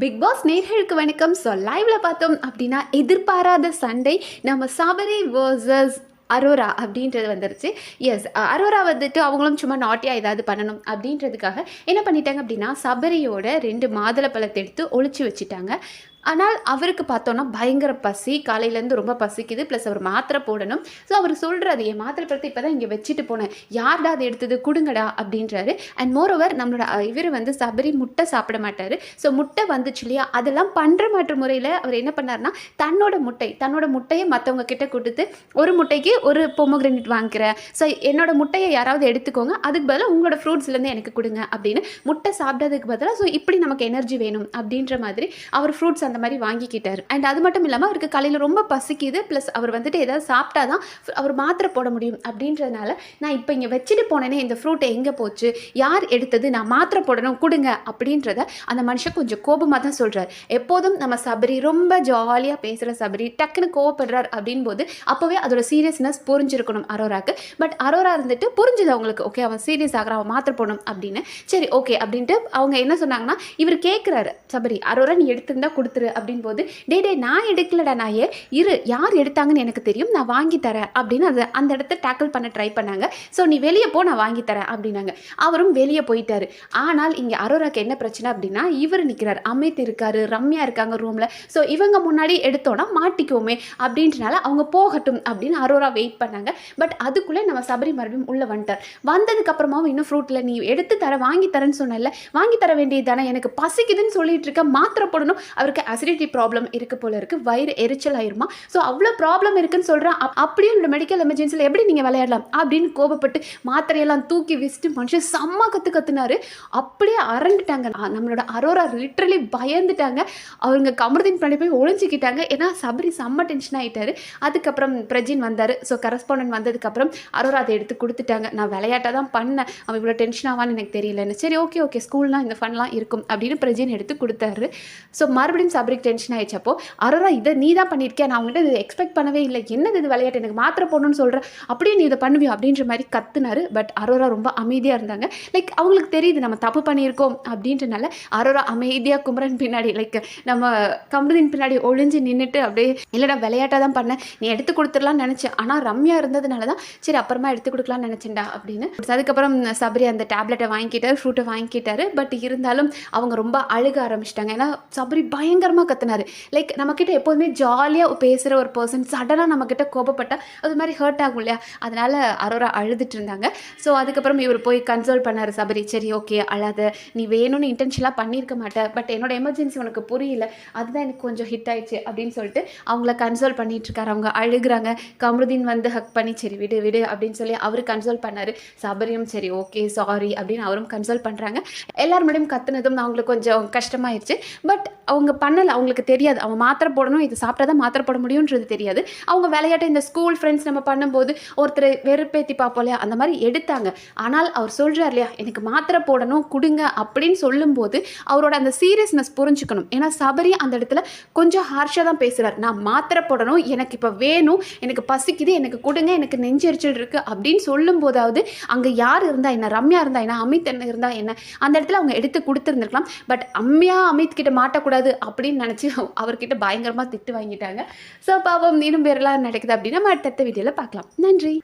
Big pass நேர்களுக்கு வணக்கம். So லைவ்ல பார்த்தோம் அப்படின்னா எதிர்பாராத சண்டை. நம்ம சபரி வேர்சஸ் அரோரா அப்படின்றது வந்துருச்சு. எஸ் அரோரா வந்துட்டு அவங்களும் சும்மா நாட்டியாக ஏதாவது பண்ணணும் அப்படின்றதுக்காக என்ன பண்ணிட்டாங்க அப்படின்னா சபரியோட ரெண்டு மாதுளை பழத்தை எடுத்து ஒழிச்சு வச்சுட்டாங்க. ஆனால் அவருக்கு பார்த்தோன்னா பயங்கர பசி காலையிலேருந்து ரொம்ப பசிக்குது ப்ளஸ் அவர் மாத்திரை போடணும். ஸோ அவர் சொல்கிறாரு என் மாத்திரை பற்றி இப்போ தான் இங்கே வச்சுட்டு போனேன். யார்டா அது எடுத்தது? கொடுங்கடா அப்படின்றாரு. அண்ட் மோர் ஓவர் நம்மளோட இவர் வந்து சபரி முட்டை சாப்பிட மாட்டார். ஸோ முட்டை வந்துச்சு இல்லையா? அதெல்லாம் பண்ணுற மாற்று முறையில் அவர் என்ன பண்ணார்னா தன்னோட முட்டை தன்னோட முட்டையை மற்றவங்க கிட்ட கொடுத்து ஒரு முட்டைக்கு ஒரு பொமோகிரனிட் வாங்கிக்கிறேன் ஸோ என்னோட முட்டையை யாராவது எடுத்துக்கோங்க. அதுக்கு பதிலாக உங்களோட ஃப்ரூட்ஸ்லேருந்து எனக்கு கொடுங்க அப்படின்னு முட்டை சாப்பிட்டதுக்கு பதிலாக ஸோ இப்படி நமக்கு எனர்ஜி வேணும் அப்படின்ற மாதிரி அவர் ஃப்ரூட்ஸ் அந்த மாதிரி வாங்கிக்கிட்டார். அண்ட் அது மட்டும் இல்லாமல் அவருக்கு காலையில் ரொம்ப பசிக்குது. ப்ளஸ் அவர் வந்துட்டு ஏதாவது சாப்பிட்டா தான் அவர் மாத்திரை போட முடியும் அப்படின்றதுனால நான் இப்போ இங்கே வச்சுட்டு போனேனே இந்த ஃப்ரூட்டை எங்கே போச்சு? யார் எடுத்தது? நான் மாத்திரை போடணும் கொடுங்க அப்படின்றத அந்த மனுஷன் கொஞ்சம் கோபமாக தான் சொல்கிறார் எப்போதும் நம்ம சபரி ரொம்ப ஜாலியாக பேசுகிற சபரி டக்குன்னு கோவப்படுறார் அப்படின் போது அப்போவே அதோட சீரியஸ்னஸ் புரிஞ்சிருக்கணும் அரோராக்கு. பட் அரோரா இருந்துட்டு புரிஞ்சுது அவங்களுக்கு ஓகே அவன் சீரியஸ் ஆகிறான் அவன் மாத்திரை போடணும் அப்படின்னு. சரி ஓகே அப்படின்ட்டு அவங்க என்ன சொன்னாங்கன்னா இவர் கேட்குறாரு சபரி அரோரா நீ எடுத்திருந்தா கொடுத்துரு அப்படின்னு போது டே டே நான் எடுக்கலடா நாயே. இரு யார் எடுத்தாங்கன்னு எனக்கு தெரியும். நான் வாங்கி தரேன். அப்படின்னு அதை அந்த இடத்த டேக்கிள் பண்ண ட்ரை பண்ணாங்க. ஸோ நீ வெளியே போ நான் வாங்கி தரேன். அப்படின்னாங்க. அவரும் வெளியே போயிட்டாரு. ஆனால் இங்கே அரோராக்கு என்ன பிரச்சனை அப்படின்னா இவர் நிற்கிறார் அமித் இருக்காரு ரம்யா இருக்காங்க ரூமில் ஸோ இவங்க முன்னாடி எடுத்தோன்னா மாட்டிக்குவோமே அப்படின்றனால அவங்க போகட்டும் அப்படின்னு அரோரா வெயிட் பண்ணாங்க. பட் அதுக்குள்ளே நம்ம சபரி மறுபடியும் உள்ளே வந்துட்டார். வந்ததுக்கு அப்புறமாவும் இன்னும் ஃப்ரூட்டில் நீ எடுத்து தர வாங்கி தரேன்னு சொன்னல வாங்கி தர வேண்டியது தானே. எனக்கு பசிக்குதுன்னு சொல்லிட்டு இருக்க மாத்திரை போடணும். அவருக்கு அசிடிட்டி ப்ராப்ளம் இருக்கு போல இருக்கு. வயிறு எரிச்சல் ஆயிருமா? ஸோ அவ்வளோ ப்ராப்ளம் இருக்குன்னு சொல்கிறேன் அப்படியே இந்த மெடிக்கல் எமர்ஜென்சியில் எப்படி நீங்கள் விளையாடலாம்? அப்படின்னு கோபப்பட்டு மாத்திரையெல்லாம் தூக்கி வச்சுட்டு மனுஷன் செம்ம கற்று கத்துனாரு. அப்படியே அரண்டுட்டாங்க. நம்மளோட அரோரா லிட்ரலி பயந்துட்டாங்க. அவங்க கமருதீன் பண்ணி போய் ஒழிஞ்சிக்கிட்டாங்க ஏன்னா சபரி செம்ம டென்ஷன் ஆகிட்டாரு அதுக்கப்புறம் பிரஜின் வந்தார். ஸோ கரஸ்பாண்டன்ட் வந்ததுக்கப்புறம் அரோரா அதை எடுத்து கொடுத்துட்டாங்க. நான் விளையாட்டாக தான் பண்ணேன். அவன் இவ்வளோ டென்ஷன் ஆவான்னு எனக்கு தெரியலன்னு. சரி ஓகே ஓகே ஸ்கூல்னால் இந்த ஃபன்லாம் இருக்கும் அப்படின்னு பிரஜின் எடுத்து கொடுத்தாரு. ஸோ மறுபடியும் சபரிக்கு டென்ஷன் ஆயிடுச்சப்போ அரோரா இதை நீ தான் பண்ணியிருக்கேன் நான் அவங்ககிட்ட இதை எக்ஸ்பெக்ட் பண்ணவே இல்லை. என்னது இது விளையாட்டு? எனக்கு மாத்திரை போடணும்னு சொல்கிறேன் அப்படியே நீ இதை பண்ணுவியோ? அப்படின்ற மாதிரி கத்துனாரு. பட் அரோரா ரொம்ப அமைதியாக இருந்தாங்க. லைக் அவங்களுக்கு தெரியுது நம்ம தப்பு பண்ணியிருக்கோம் அப்படின்றனால அரோரா அமைதியாக குமரன் பின்னாடி லைக் நம்ம கமருதின் பின்னாடி ஒளிஞ்சு நின்றுட்டு அப்படியே இல்லைடா விளையாட்டாக தான் பண்ணேன் நீ எடுத்து கொடுத்துடலாம்னு நினச்சேன் ஆனால் ரம்யா இருந்ததுனால தான் சரி அப்புறமா எடுத்து கொடுக்கலாம்னு நினச்சேன்டா அப்படின்னு. அதுக்கப்புறம் சபரி அந்த டேப்லெட்டை வாங்கிக்கிட்டார் ஃப்ரூட்டை வாங்கிக்கிட்டாரு. பட் இருந்தாலும் அவங்க ரொம்ப அழுக ஆரம்பிச்சிட்டாங்க. ஏன்னா சபரி பயங்கர பயங்கரமாக கத்துனாரு. லைக் நம்மக்கிட்ட எப்போதுமே ஜாலியாக பேசுகிற ஒரு பர்சன் சடனாக நம்மக்கிட்ட கோபப்பட்டால் அது மாதிரி ஹர்ட் ஆகும் இல்லையா? அதனால் அரோரா அழுதுட்டு இருந்தாங்க. ஸோ அதுக்கப்புறம் இவர் போய் கன்சோல் பண்ணார் சபரி சரி ஓகே அழாத. நீ வேணும்னு இன்டென்ஷனாக பண்ணியிருக்க மாட்டேன் பட் என்னோட எமர்ஜென்சி உனக்கு புரியல. அதுதான் எனக்கு கொஞ்சம் ஹிட் ஆயிடுச்சு. அப்படின்னு சொல்லிட்டு அவங்கள கன்சோல் பண்ணிட்டுருக்காரு அவங்க அழுகுறாங்க. கமருதீன் வந்து ஹக் பண்ணி சரி விடு விடு. அப்படின்னு சொல்லி அவர் கன்சோல் பண்ணாரு. சபரியும் சரி ஓகே சாரி அப்படின்னு அவரும் கன்சோல் பண்ணுறாங்க எல்லார் முன்னாடியும் கத்துனதும் அவங்களுக்கு கொஞ்சம் கஷ்டமாயிருச்சு. பட் அவங்க பண்ண பண்ணலை அவங்களுக்கு தெரியாது. அவங்க மாத்திரை போடணும் இது சாப்பிட்டா தான் மாத்திரை போட முடியுன்றது தெரியாது. அவங்க விளையாட்டு இந்த ஸ்கூல் ஃப்ரெண்ட்ஸ் நம்ம பண்ணும்போது ஒருத்தர் வெறுப்பேத்தி பார்ப்போம் இல்லையா? அந்த மாதிரி எடுத்தாங்க. ஆனால் அவர் சொல்கிறார் இல்லையா? எனக்கு மாத்திரை போடணும் கொடுங்க அப்படின்னு சொல்லும்போது அவரோட அந்த சீரியஸ்னஸ் புரிஞ்சுக்கணும். ஏன்னா சபரி அந்த இடத்துல கொஞ்சம் ஹார்ஷாக தான் பேசுகிறார் நான் மாத்திரை போடணும் எனக்கு இப்போ வேணும் எனக்கு பசிக்குது எனக்கு கொடுங்க எனக்கு நெஞ்செரிச்சல் இருக்குது அப்படின்னு சொல்லும் போதாவது அங்கே யார் இருந்தால் என்ன? ரம்யா இருந்தால் என்ன? அமித் என்ன இருந்தால் என்ன? அந்த இடத்துல அவங்க எடுத்து கொடுத்துருந்துருக்கலாம். பட் அம்மியா அமித் கிட்ட மாட்டக்கூடாது அப்படின்னு நினச்சி அவர்கிட்ட பயங்கரமாக திட்டு வாங்கிட்டாங்க. ஸோ பாவம் இன்னும் பேரெல்லாம் நடக்குது அப்படின்னா நம்ம அடுத்தடுத்த வீடியோவில் பார்க்கலாம். நன்றி.